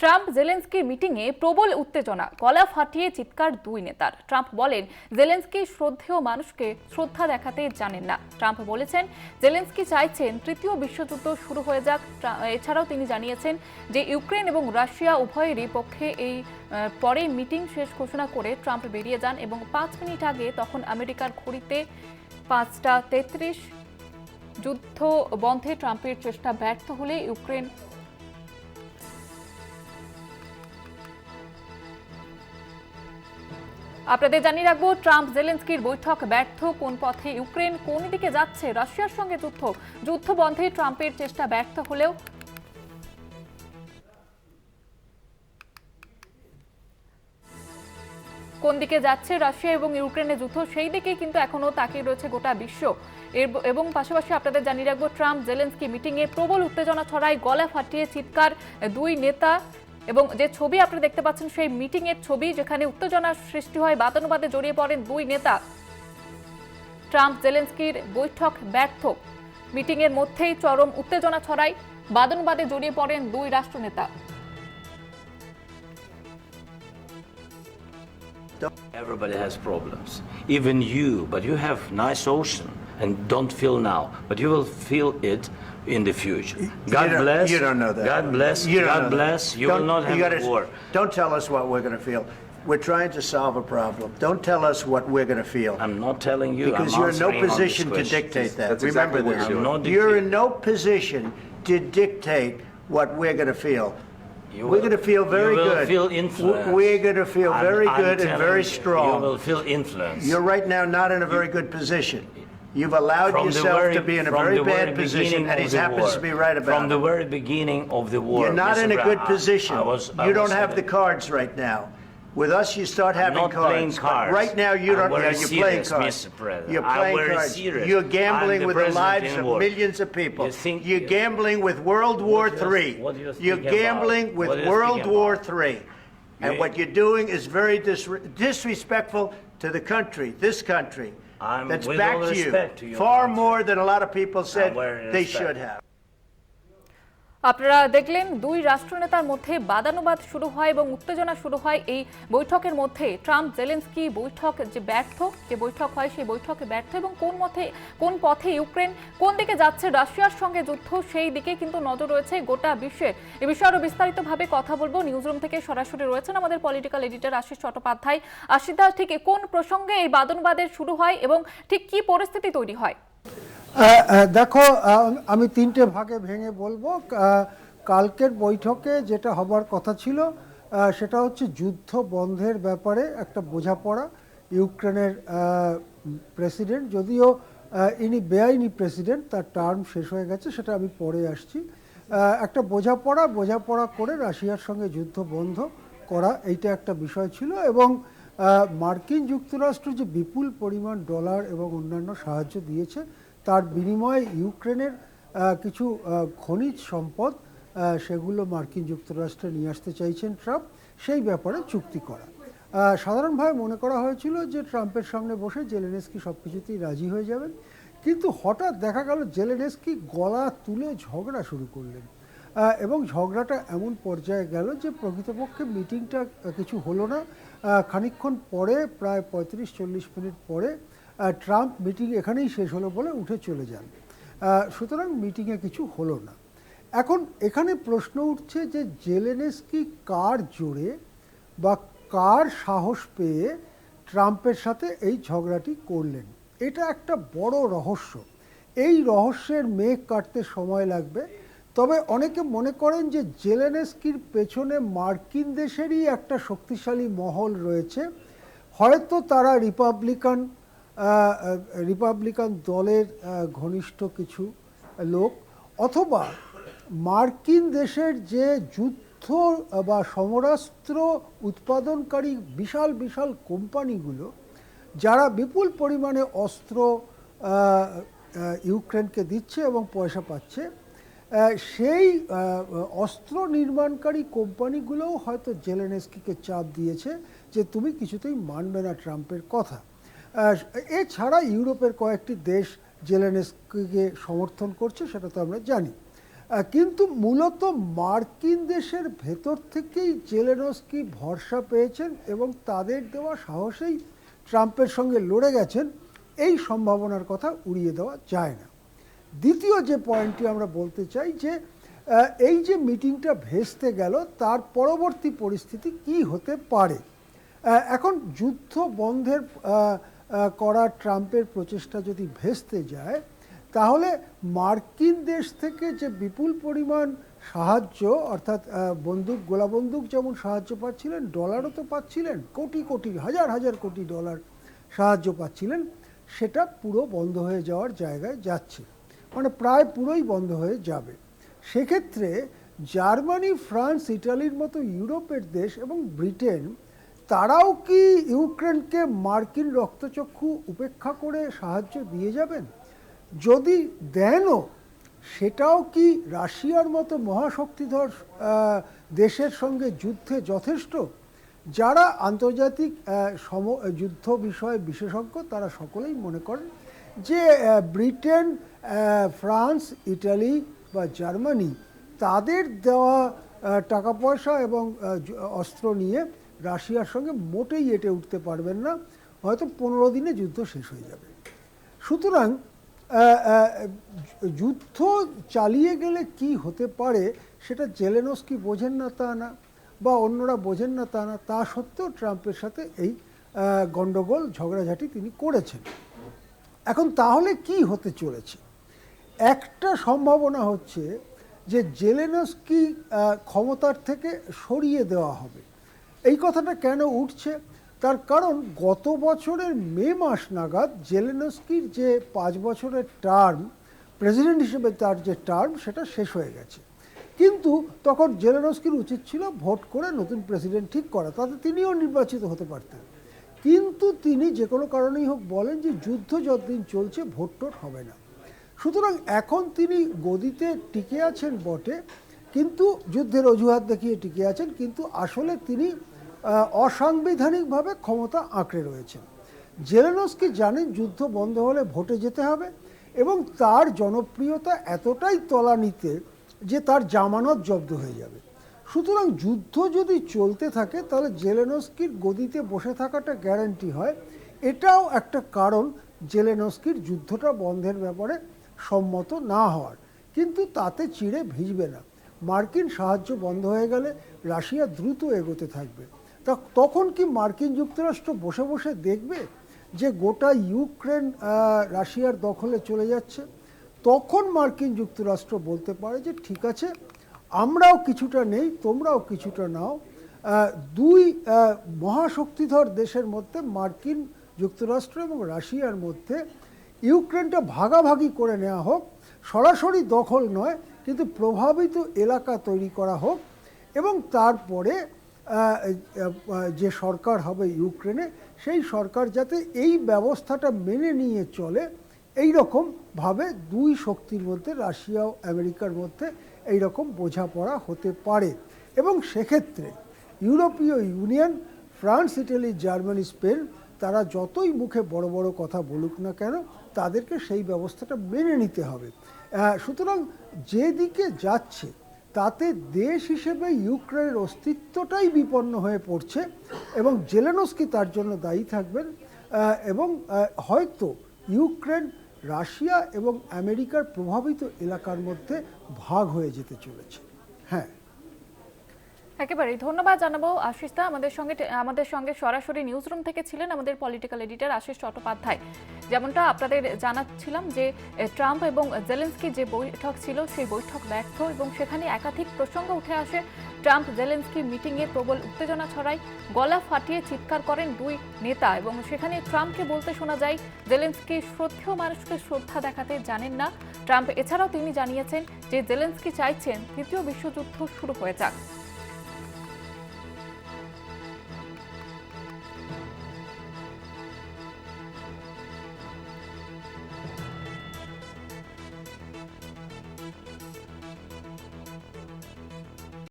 Trump জেলেন্সকির মিটিংয়ে প্রবল উত্তেজনা, গলা ফাটিয়ে চিৎকার দুই নেতার। ট্রাম্প বলেন, জেলেন্সকি শ্রদ্ধেয় মানুষকে শ্রদ্ধা দেখাতে জানেন না। ট্রাম্প বলেছেন, জেলেন্সকি চাইছেন তৃতীয় বিশ্বযুদ্ধ শুরু হয়ে যাক। এছাড়াও তিনি জানিয়েছেন যে, ইউক্রেন এবং রাশিয়া উভয়েরই পক্ষে এই পরে মিটিং শেষ ঘোষণা করে ট্রাম্প বেরিয়ে যান এবং পাঁচ মিনিট আগে তখন আমেরিকার ঘড়িতে পাঁচটা তেত্রিশ যুদ্ধ বন্ধে ট্রাম্পের চেষ্টা ব্যর্থ হলে ইউক্রেন আপনাদের জানিয়ে রাখব, ট্রাম্প জেলেন্সকির বৈঠক ব্যর্থ, কোন পথে ইউক্রেন, কোন দিকে যাচ্ছে, রাশিয়ার সঙ্গে যুদ্ধ। যুদ্ধ বন্ধে ট্রাম্পের চেষ্টা ব্যর্থ হলেও কোন দিকে যাচ্ছে রাশিয়া এবং ইউক্রেনের যুদ্ধ, সেই দিকে কিন্তু এখনও তাকিয়ে রয়েছে গোটা বিশ্ব। এবং পাশাপাশি আপনাদের জানিয়ে রাখব, ট্রাম্প জেলেন্সকি মিটিংয়ে প্রবল উত্তেজনা ছড়ায়, গলা ফাটিয়ে চিৎকার দুই নেতা এবং যে ছবি আপনারা দেখতে পাচ্ছেন সেই মিটিং এর ছবি যেখানে উত্তেজনার সৃষ্টি হয় বাতানুবাদে জড়িয়ে পড়েন দুই নেতা ট্রাম্প জেলেন্সকির বৈঠক ব্যর্থ মিটিং এর মধ্যেই চরম উত্তেজনা ছড়ায় বাদনবাদে জড়িয়ে পড়েন দুই রাষ্ট্রনেতা Everybody has problems. Even you, but you have nice ocean and don't feel now, but you will feel it in the future. God You don't- bless. You don't know that. God bless. You don't God know that. bless. You will Don't- not have you gotta- war. Don't tell us what we're going to feel. We're trying to solve a problem. Don't tell us what we're going to feel. I'm not telling you. Because I'm you're in no answering on this position to question. dictate that. That's Remember exactly what this. you're doing. I'm not You're in dictating. no position to dictate what we're going to feel. You We're will- going to feel very you will good. feel W- influence. We're going to feel I'm- very I'm good and telling very you, You strong. will feel influence. You're right now not in a very good position. You've allowed from the yourself very, to be in a from very the very bad position, beginning and of he the happens war. to be right about it. From the it. very beginning of the war. You're not Mr. in a good position. I was, I you was don't have the cards right now. With us, you start I'm having not playing cards. but cards. Right now, you I'm don't. very Yeah, you're playing serious, cards. Mr. President. You're I'm playing very cards. serious. You're gambling the with the president lives in of war. millions of people. You think- you're gambling with World War you- III. what you You're about? gambling with What do you World War about? III. And You- what you're doing is very dis- disrespectful to the country, this country. I'm- that's with all back to you. respect to your far more than a lot of people said they should have. আপনারা দেখলেন, দুই রাষ্ট্রনেতার মধ্যে বাদানুবাদ শুরু হয় এবং উত্তেজনা শুরু হয় এই বৈঠকের মধ্যে। ট্রাম্প, জেলেন্সকি বৈঠক যে ব্যর্থ, যে বৈঠক হয় সেই বৈঠকে ব্যর্থ এবং কোন মতে, কোন পথে ইউক্রেন কোন দিকে যাচ্ছে, রাশিয়ার সঙ্গে যুদ্ধ সেই দিকে কিন্তু নজর রয়েছে গোটা বিশ্বের এ বিষয়ে আরও বিস্তারিতভাবে কথা বলব। নিউজরুম থেকে সরাসরি রয়েছেন আমাদের পলিটিক্যাল এডিটর আশিস চট্টোপাধ্যায়। আশিদা ঠিক কোন প্রসঙ্গে এই বাদনবাদের শুরু হয় এবং ঠিক কি পরিস্থিতি তৈরি হয়? দেখো আমি তিনটে ভাগে ভেঙে বলব। কালকের বৈঠকে যেটা হবার কথা ছিল সেটা হচ্ছে যুদ্ধ বন্ধের ব্যাপারে একটা বোঝাপড়া ইউক্রেনের প্রেসিডেন্ট। যদিও ইনি বেআইনি প্রেসিডেন্ট, তার টার্ম শেষ হয়ে গেছে, সেটা আমি পরে আসছি। একটা বোঝাপড়া বোঝাপড়া করে রাশিয়ার সঙ্গে যুদ্ধ বন্ধ করা, এইটা একটা বিষয় ছিল। এবং মার্কিন যুক্তরাষ্ট্র যে বিপুল পরিমাণ ডলার এবং অন্যান্য সাহায্য দিয়েছে তার বিনিময়ে ইউক্রেনের কিছু খনিজ সম্পদ সেগুলো মার্কিন যুক্তরাষ্ট্রে নিয়ে আসতে চাইছেন ট্রাম্প সেই ব্যাপারে চুক্তি করা। সাধারণভাবে মনে করা হয়েছিল যে ট্রাম্পের সামনে বসে জেলেনেস্কি সব কিছুতেই রাজি হয়ে যাবেন কিন্তু হঠাৎ দেখা গেল জেলেনেস্কি গলা তুলে ঝগড়া শুরু করলেন। এবং ঝগড়াটা এমন পর্যায়ে গেল যে প্রকৃতপক্ষে মিটিংটা কিছু হলো না। আহ, খানিকক্ষণ পরে প্রায় পঁয়ত্রিশ চল্লিশ মিনিট পরে ট্রাম্প মিটিং এখানেই শেষ হলো বলে উঠে চলে যান। সুতরাং মিটিংয়ে কিছু হলো না। এখন এখানে প্রশ্ন উঠছে যে জেলেনেস্কি কার জোরে বা কার সাহস পেয়ে ট্রাম্পের সাথে এই ঝগড়াটি করলেন? এটা একটা বড় রহস্য। এই রহস্যের মেঘ কাটতে সময় লাগবে। তবে অনেকে মনে করেন যে জেলেনেস্কির পেছনে মার্কিন দেশেরই একটা শক্তিশালী মহল রয়েছে। হয়তো তারা রিপাবলিকান রিপাবলিকান দলের ঘনিষ্ঠ কিছু লোক অথবা মার্কিন দেশের যে যুদ্ধ বা সমরাস্ত্র উৎপাদনকারী বিশাল বিশাল কোম্পানিগুলো, যারা বিপুল পরিমাণে অস্ত্র ইউক্রেনকে দিচ্ছে এবং পয়সা পাচ্ছে সেই অস্ত্র নির্মাণকারী কোম্পানিগুলোও হয়তো জেলেনেস্কিকে চাপ দিয়েছে যে তুমি কিছুতেই মানবে না ট্রাম্পের কথা। এছাড়া ইউরোপের কয়েকটি দেশ জেলেনেস্কিকে সমর্থন করছে, সেটা তো আমরা জানি। কিন্তু মূলত মার্কিন দেশের ভেতর থেকেই জেলেনস্কি ভরসা পেয়েছেন এবং তাদের দেওয়া সাহসেই ট্রাম্পের সঙ্গে লড়ে গেছেন, এই সম্ভাবনার কথা উড়িয়ে দেওয়া যায় না। দ্বিতীয় যে পয়েন্টটি আমরা বলতে চাই যে এই যে মিটিংটা ভেস্তে গেল, তার পরবর্তী পরিস্থিতি কি হতে পারে? এখন যুদ্ধ বন্ধের করা ট্রাম্পের প্রচেষ্টা যদি ভেস্তে যায়, তাহলে মার্কিন দেশ থেকে যে বিপুল পরিমাণ সাহায্য, অর্থাৎ বন্দুক, গোলা বন্দুক যেমন সাহায্য পাচ্ছিলেন, ডলারও তো পাচ্ছিলেন, কোটি কোটি, হাজার হাজার কোটি ডলার সাহায্য পাচ্ছিলেন, সেটা পুরো বন্ধ হয়ে যাওয়ার জায়গায় যাচ্ছে। মানে প্রায় পুরোই বন্ধ হয়ে যাবে। সেক্ষেত্রে জার্মানি, ফ্রান্স, ইটালির মতো ইউরোপের দেশ এবং ব্রিটেন তারাও কি ইউক্রেনকে মার্কিন রক্তচক্ষু উপেক্ষা করে সাহায্য দিয়ে যাবেন? যদি দেনও, সেটাও কি রাশিয়ার মতো মহাশক্তিধর দেশের সঙ্গে যুদ্ধে যথেষ্ট? যারা আন্তর্জাতিক সম, যুদ্ধ বিষয়ে বিশেষজ্ঞ, তারা সকলেই মনে করেন যে ব্রিটেন ফ্রান্স, ইটালি বা জার্মানি তাদের দেওয়া টাকা পয়সা এবং অস্ত্র নিয়ে রাশিয়ার সঙ্গে মোটেই এটে উঠতে পারবেন না। হয়তো পনেরো দিনে যুদ্ধ শেষ হয়ে যাবে। সুতরাং যুদ্ধ চালিয়ে গেলে কি হতে পারে সেটা জেলেনস্কি বোঝেন না তা না, বা অন্যরা বোঝেন না তা না। তা সত্ত্বেও ট্রাম্পের সাথে এই গণ্ডগোল ঝগড়াঝাটি তিনি করেছেন। এখন তাহলে কি হতে চলেছে? একটা সম্ভাবনা হচ্ছে যে জেলেনস্কি ক্ষমতার থেকে সরিয়ে দেওয়া হবে। এই কথাটা কেন উঠছে? তার কারণ গত বছরের মে মাস নাগাদ জেলেনস্কির যে পাঁচ বছরের টার্ম প্রেসিডেন্ট হিসেবে তার যে টার্ম সেটা শেষ হয়ে গেছে। কিন্তু তখন জেলেনস্কির উচিত ছিল ভোট করে নতুন প্রেসিডেন্ট ঠিক করা। তাতে তিনিও নির্বাচিত হতে পারতেন। কিন্তু তিনি যে কোনো কারণেই হোক বলেন যে যুদ্ধ যতদিন চলছে ভোট টোট হবে না। সুতরাং এখন তিনি গদিতে টিকে আছেন বটে, কিন্তু যুদ্ধের অজুহাত দেখিয়ে টিকে আছেন, কিন্তু আসলে তিনি অসাংবিধানিকভাবে ক্ষমতা আঁকড়ে রয়েছেন জেলেনস্কি জানেন যুদ্ধ বন্ধ হলে ভোটে যেতে হবে এবং তার জনপ্রিয়তা এতটাই তলানিতে যে তার জামানত জব্দ হয়ে যাবে। সুতরাং যুদ্ধ যদি চলতে থাকে, তাহলে জেলেনস্কির গদিতে বসে থাকাটা গ্যারান্টি হয়। এটাও একটা কারণ জেলেনস্কির যুদ্ধটা বন্ধের ব্যাপারে সম্মত না হওয়ার। কিন্তু তাতে চিড়ে ভিজবে না। মার্কিন সাহায্য বন্ধ হয়ে গেলে রাশিয়া দ্রুত এগোতে থাকবে। তা তখন কি মার্কিন যুক্তরাষ্ট্র বসে বসে দেখবে যে গোটা ইউক্রেন রাশিয়ার দখলে চলে যাচ্ছে? তখন মার্কিন যুক্তরাষ্ট্র বলতে পারে যে, ঠিক আছে, আমরাও কিছুটা নেই, তোমরাও কিছুটা নাও। দুই মহাশক্তিধর দেশের মধ্যে, মার্কিন যুক্তরাষ্ট্র এবং রাশিয়ার মধ্যে ইউক্রেনটা ভাগাভাগি করে নেওয়া হোক, সরাসরি দখল নয়, কিন্তু প্রভাবিত এলাকা তৈরি করা হোক এবং তারপরে যে সরকার হবে ইউক্রেনে, সেই সরকার যাতে এই ব্যবস্থাটা মেনে নিয়ে চলে এই রকম ভাবে দুই শক্তির মধ্যে, রাশিয়া ও আমেরিকার মধ্যে এই রকম বোঝাপড়া হতে পারে। এবং সেক্ষেত্রে European Union, France, Italy, Germany, Spain, তারা যতই মুখে বড় বড় কথা বলুক না কেন, তাদেরকে সেই ব্যবস্থাটা মেনে নিতে হবে। সুতরাং যেদিকে যাচ্ছে তাতে দেশ হিসেবে ইউক্রেনের অস্তিত্বটাই বিপন্ন হয়ে পড়ছে এবং জেলেনস্কি তার জন্য দায়ী থাকবেন এবং হয়তো ইউক্রেন, রাশিয়া এবং আমেরিকার প্রভাবিত এলাকার মধ্যে ভাগ হয়ে যেতে চলেছে। হ্যাঁ। একেবারেই ধন্যবাদ জানাব আশিস দা আমাদের সঙ্গে আমাদের সঙ্গে সরাসরি নিউজ রুম থেকে ছিলেন আমাদের পলিটিক্যাল এডিটর আশিস চট্টোপাধ্যায়। যেমনটা আপনাদের জানাচ্ছিলাম যে ট্রাম্প এবং জেলেন্সকি যে বৈঠক ছিল, সেই বৈঠক ব্যর্থ এবং সেখানে একাধিক প্রসঙ্গ উঠে আসে। ট্রাম্প জেলেন্সকি মিটিংয়ে প্রবল উত্তেজনা ছড়ায়, গলা ফাটিয়ে চিৎকার করেন দুই নেতা এবং সেখানে ট্রাম্পকে বলতে শোনা যায়, জেলেন্সকি শ্রদ্ধেয় মানুষকে শ্রদ্ধা দেখাতে জানেন না। ট্রাম্প এছাড়াও তিনি জানিয়েছেন যে, জেলেন্সকি চাইছেন তৃতীয় বিশ্বযুদ্ধ শুরু হয়ে যাক।